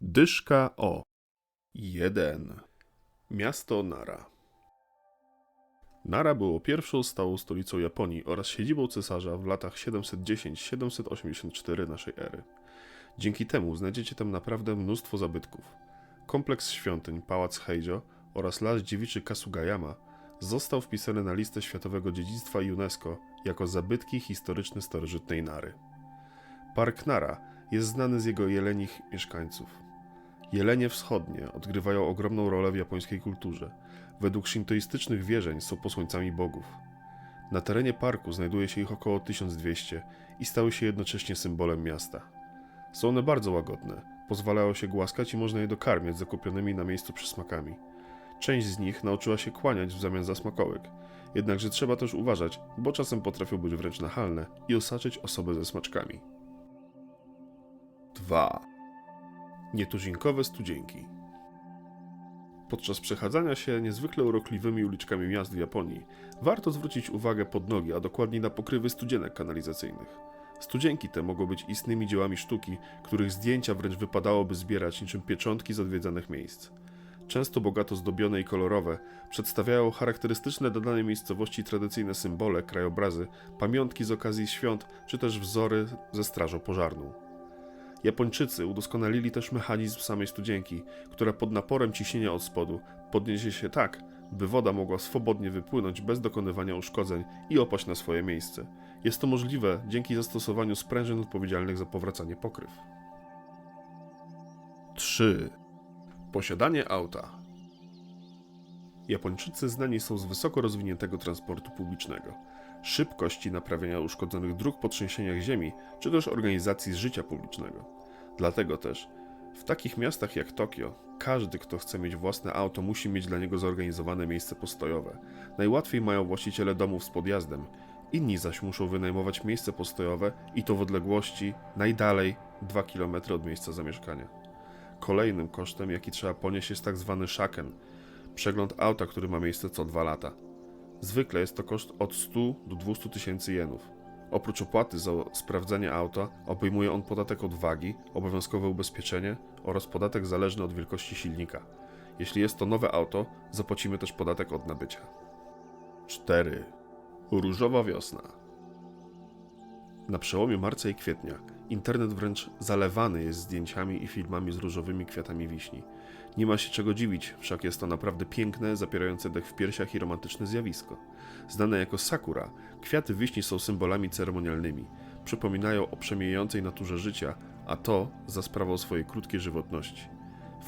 Dyszka O. 1. Miasto Nara. Nara było pierwszą stałą stolicą Japonii oraz siedzibą cesarza w latach 710-784 naszej ery. Dzięki temu znajdziecie tam naprawdę mnóstwo zabytków. Kompleks świątyń Pałac Heijo oraz las dziewiczy Kasugayama został wpisany na listę Światowego Dziedzictwa UNESCO jako zabytki historyczne starożytnej Nary. Park Nara jest znany z jego jelenich mieszkańców. Jelenie wschodnie odgrywają ogromną rolę w japońskiej kulturze. Według szintoistycznych wierzeń są posłańcami bogów. Na terenie parku znajduje się ich około 1200 i stały się jednocześnie symbolem miasta. Są one bardzo łagodne, pozwalają się głaskać i można je dokarmiać zakupionymi na miejscu przysmakami. Część z nich nauczyła się kłaniać w zamian za smakołyk, jednakże trzeba też uważać, bo czasem potrafią być wręcz nachalne i osaczyć osobę ze smaczkami. 2. Nietuzinkowe studzienki. Podczas przechadzania się niezwykle urokliwymi uliczkami miast w Japonii, warto zwrócić uwagę pod nogi, a dokładniej na pokrywy studzienek kanalizacyjnych. Studzienki te mogą być istnymi dziełami sztuki, których zdjęcia wręcz wypadałoby zbierać niczym pieczątki z odwiedzanych miejsc. Często bogato zdobione i kolorowe, przedstawiają charakterystyczne dla danej miejscowości tradycyjne symbole, krajobrazy, pamiątki z okazji świąt, czy też wzory ze strażą pożarną. Japończycy udoskonalili też mechanizm samej studzienki, która pod naporem ciśnienia od spodu podniesie się tak, by woda mogła swobodnie wypłynąć bez dokonywania uszkodzeń i opaść na swoje miejsce. Jest to możliwe dzięki zastosowaniu sprężyn odpowiedzialnych za powracanie pokryw. 3. Posiadanie auta. Japończycy znani są z wysoko rozwiniętego transportu publicznego, szybkości naprawiania uszkodzonych dróg po trzęsieniach ziemi, czy też organizacji życia publicznego. Dlatego też w takich miastach jak Tokio, każdy, kto chce mieć własne auto, musi mieć dla niego zorganizowane miejsce postojowe. Najłatwiej mają właściciele domów z podjazdem, inni zaś muszą wynajmować miejsce postojowe i to w odległości najdalej 2 km od miejsca zamieszkania. Kolejnym kosztem, jaki trzeba ponieść, jest tak zwany shaken, przegląd auta, który ma miejsce co dwa lata. Zwykle jest to koszt od 100 do 200 tysięcy jenów. Oprócz opłaty za sprawdzenie auta, obejmuje on podatek od wagi, obowiązkowe ubezpieczenie oraz podatek zależny od wielkości silnika. Jeśli jest to nowe auto, zapłacimy też podatek od nabycia. 4. Różowa wiosna. Na przełomie marca i kwietnia internet wręcz zalewany jest zdjęciami i filmami z różowymi kwiatami wiśni. Nie ma się czego dziwić, wszak jest to naprawdę piękne, zapierające dech w piersiach i romantyczne zjawisko. Znane jako sakura, kwiaty wiśni są symbolami ceremonialnymi. Przypominają o przemijającej naturze życia, a to za sprawą swojej krótkiej żywotności.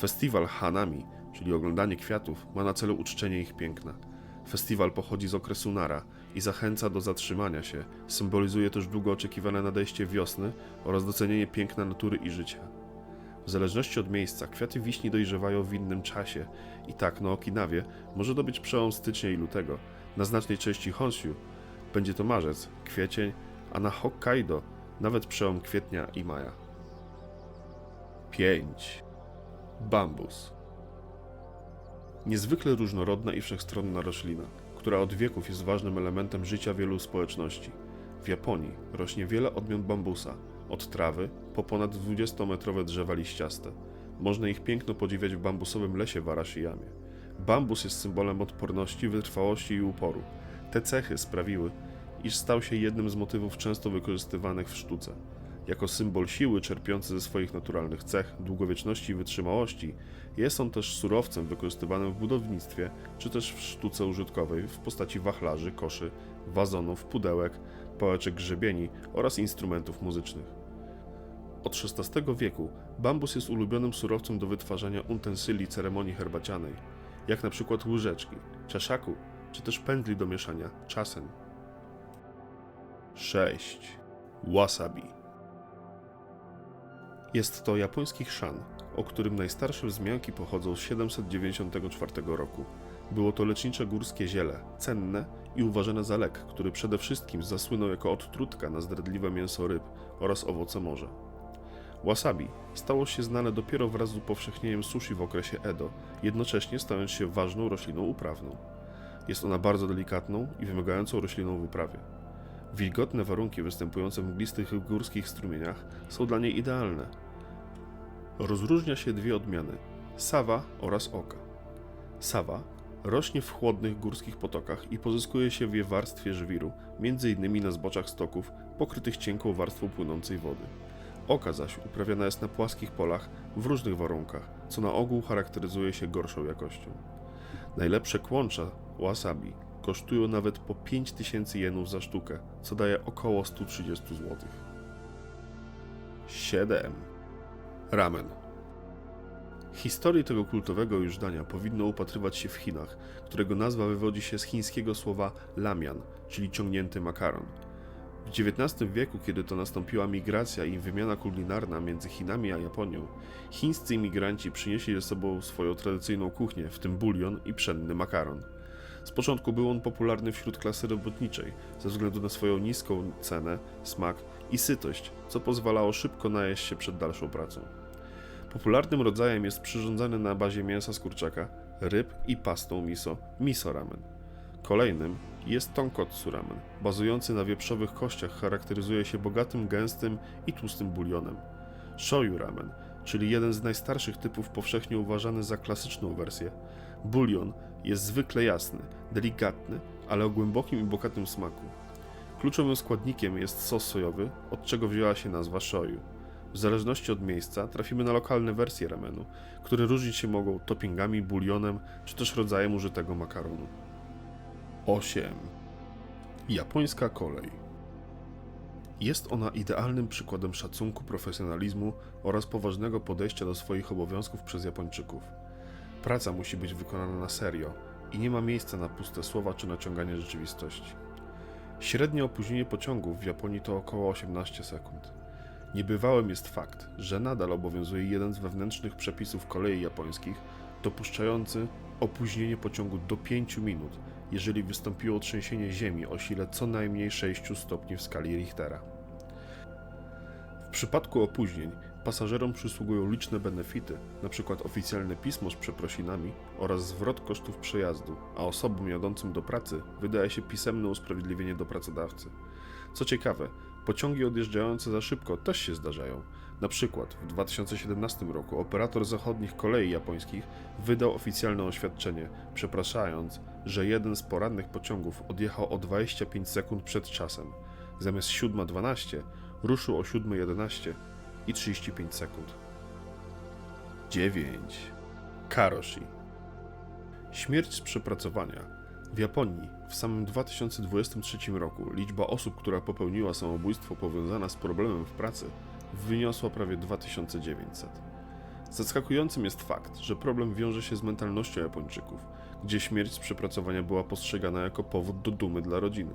Festiwal Hanami, czyli oglądanie kwiatów, ma na celu uczczenie ich piękna. Festiwal pochodzi z okresu Nara i zachęca do zatrzymania się, symbolizuje też długo oczekiwane nadejście wiosny oraz docenienie piękna natury i życia. W zależności od miejsca, kwiaty wiśni dojrzewają w innym czasie i tak na Okinawie może to być przełom stycznia i lutego, na znacznej części Honshu będzie to marzec, kwiecień, a na Hokkaido nawet przełom kwietnia i maja. 5. Bambus. Niezwykle różnorodna i wszechstronna roślina, która od wieków jest ważnym elementem życia wielu społeczności. W Japonii rośnie wiele odmian bambusa, od trawy po ponad 20-metrowe drzewa liściaste. Można ich piękno podziwiać w bambusowym lesie w Arashiyamie. Bambus jest symbolem odporności, wytrwałości i uporu. Te cechy sprawiły, iż stał się jednym z motywów często wykorzystywanych w sztuce. Jako symbol siły czerpiący ze swoich naturalnych cech, długowieczności i wytrzymałości, jest on też surowcem wykorzystywanym w budownictwie czy też w sztuce użytkowej w postaci wachlarzy, koszy, wazonów, pudełek, pałeczek grzebieni oraz instrumentów muzycznych. Od XVI wieku bambus jest ulubionym surowcem do wytwarzania utensyli ceremonii herbacianej, jak na przykład łyżeczki, czeszaku, czy też pędzli do mieszania, czasen. 6. Wasabi Jest to japoński chrzan, o którym najstarsze wzmianki pochodzą z 794 roku. Było to lecznicze górskie ziele, cenne i uważane za lek, który przede wszystkim zasłynął jako odtrutka na zdradliwe mięso ryb oraz owoce morza. Wasabi stało się znane dopiero wraz z upowszechnieniem sushi w okresie Edo, jednocześnie stając się ważną rośliną uprawną. Jest ona bardzo delikatną i wymagającą rośliną w uprawie. Wilgotne warunki występujące w mglistych górskich strumieniach są dla niej idealne. rozróżnia się dwie odmiany: sawa oraz oka. Sawa rośnie w chłodnych górskich potokach i pozyskuje się w je warstwie żwiru, m.in. na zboczach stoków pokrytych cienką warstwą płynącej wody. Oka zaś uprawiana jest na płaskich polach w różnych warunkach, co na ogół charakteryzuje się gorszą jakością. Najlepsze kłącza wasabi kosztują nawet po 5000 jenów za sztukę, co daje około 130 zł. 7. Ramen. Historii tego kultowego już dania powinno upatrywać się w Chinach, którego nazwa wywodzi się z chińskiego słowa lamian, czyli ciągnięty makaron. W XIX wieku, kiedy to nastąpiła migracja i wymiana kulinarna między Chinami a Japonią, chińscy imigranci przynieśli ze sobą swoją tradycyjną kuchnię, w tym bulion i pszenny makaron. Z początku był on popularny wśród klasy robotniczej, ze względu na swoją niską cenę, smak i sytość, co pozwalało szybko najeść się przed dalszą pracą. Popularnym rodzajem jest przyrządzany na bazie mięsa z kurczaka, ryb i pastą miso, miso ramen. Kolejnym jest tonkotsu ramen, bazujący na wieprzowych kościach, charakteryzuje się bogatym, gęstym i tłustym bulionem. Shoyu ramen, czyli jeden z najstarszych typów powszechnie uważany za klasyczną wersję. Bulion jest zwykle jasny, delikatny, ale o głębokim i bogatym smaku. Kluczowym składnikiem jest sos sojowy, od czego wzięła się nazwa shoyu. W zależności od miejsca trafimy na lokalne wersje ramenu, które różnić się mogą toppingami, bulionem czy też rodzajem użytego makaronu. 8. Japońska kolej. Jest ona idealnym przykładem szacunku, profesjonalizmu oraz poważnego podejścia do swoich obowiązków przez Japończyków. Praca musi być wykonana na serio i nie ma miejsca na puste słowa czy naciąganie rzeczywistości. Średnie opóźnienie pociągów w Japonii to około 18 sekund. Niebywałym jest fakt, że nadal obowiązuje jeden z wewnętrznych przepisów kolei japońskich dopuszczający opóźnienie pociągu do 5 minut, jeżeli wystąpiło trzęsienie ziemi o sile co najmniej 6 stopni w skali Richtera. W przypadku opóźnień pasażerom przysługują liczne benefity, np. oficjalne pismo z przeprosinami oraz zwrot kosztów przejazdu, a osobom jadącym do pracy wydaje się pisemne usprawiedliwienie do pracodawcy. Co ciekawe, pociągi odjeżdżające za szybko też się zdarzają. Na przykład w 2017 roku operator zachodnich kolei japońskich wydał oficjalne oświadczenie, przepraszając, że jeden z porannych pociągów odjechał o 25 sekund przed czasem. Zamiast 7.12 ruszył o 7.11 i 35 sekund. 9. Karoshi. Śmierć z przepracowania. W Japonii w samym 2023 roku liczba osób, która popełniła samobójstwo powiązana z problemem w pracy, wyniosła prawie 2900. Zaskakującym jest fakt, że problem wiąże się z mentalnością Japończyków, gdzie śmierć z przepracowania była postrzegana jako powód do dumy dla rodziny.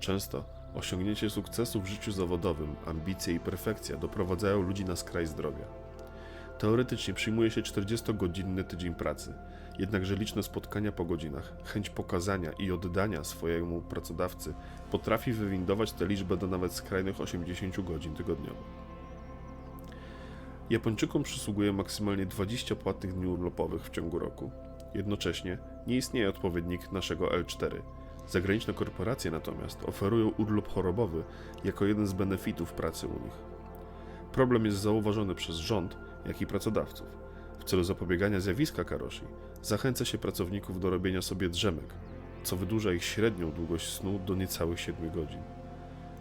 Często osiągnięcie sukcesu w życiu zawodowym, ambicje i perfekcja doprowadzają ludzi na skraj zdrowia. Teoretycznie przyjmuje się 40-godzinny tydzień pracy, jednakże liczne spotkania po godzinach, chęć pokazania i oddania swojemu pracodawcy potrafi wywindować tę liczbę do nawet skrajnych 80 godzin tygodniowo. Japończykom przysługuje maksymalnie 20 płatnych dni urlopowych w ciągu roku. Jednocześnie nie istnieje odpowiednik naszego L4. Zagraniczne korporacje natomiast oferują urlop chorobowy jako jeden z benefitów pracy u nich. Problem jest zauważony przez rząd, jak i pracodawców. W celu zapobiegania zjawiska karoshi zachęca się pracowników do robienia sobie drzemek, co wydłuża ich średnią długość snu do niecałych 7 godzin.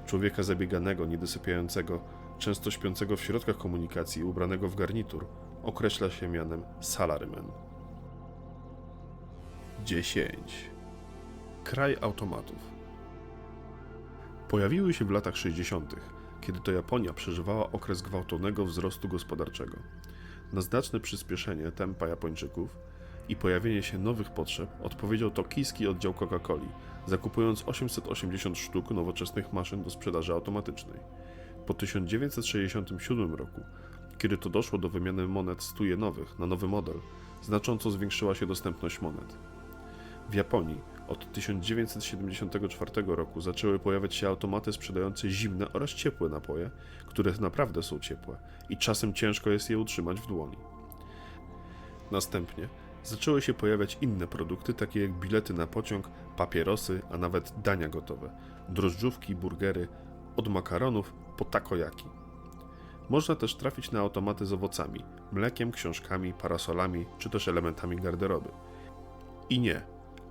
Człowieka zabieganego, niedosypiającego, często śpiącego w środkach komunikacji, ubranego w garnitur, określa się mianem salaryman. 10. Kraj automatów. Pojawiły się w latach 60., kiedy to Japonia przeżywała okres gwałtownego wzrostu gospodarczego. Na znaczne przyspieszenie tempa Japończyków i pojawienie się nowych potrzeb odpowiedział tokijski oddział Coca-Coli, zakupując 880 sztuk nowoczesnych maszyn do sprzedaży automatycznej. Po 1967 roku, kiedy to doszło do wymiany monet 100 jenowych na nowy model, znacząco zwiększyła się dostępność monet. W Japonii od 1974 roku zaczęły pojawiać się automaty sprzedające zimne oraz ciepłe napoje, które naprawdę są ciepłe i czasem ciężko jest je utrzymać w dłoni. Następnie zaczęły się pojawiać inne produkty, takie jak bilety na pociąg, papierosy, a nawet dania gotowe, drożdżówki, burgery, od makaronów po takojaki. Można też trafić na automaty z owocami, mlekiem, książkami, parasolami czy też elementami garderoby. I nie,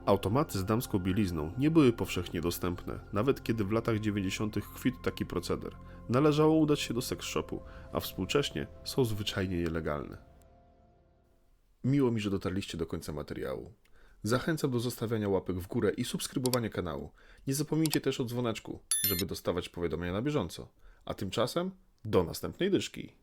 automaty z damską bielizną nie były powszechnie dostępne, nawet kiedy w latach 90. kwitł taki proceder. Należało udać się do seks shopu, a współcześnie są zwyczajnie nielegalne. Miło mi, że dotarliście do końca materiału. Zachęcam do zostawiania łapek w górę i subskrybowania kanału. Nie zapomnijcie też o dzwoneczku, żeby dostawać powiadomienia na bieżąco. A tymczasem do następnej dyszki.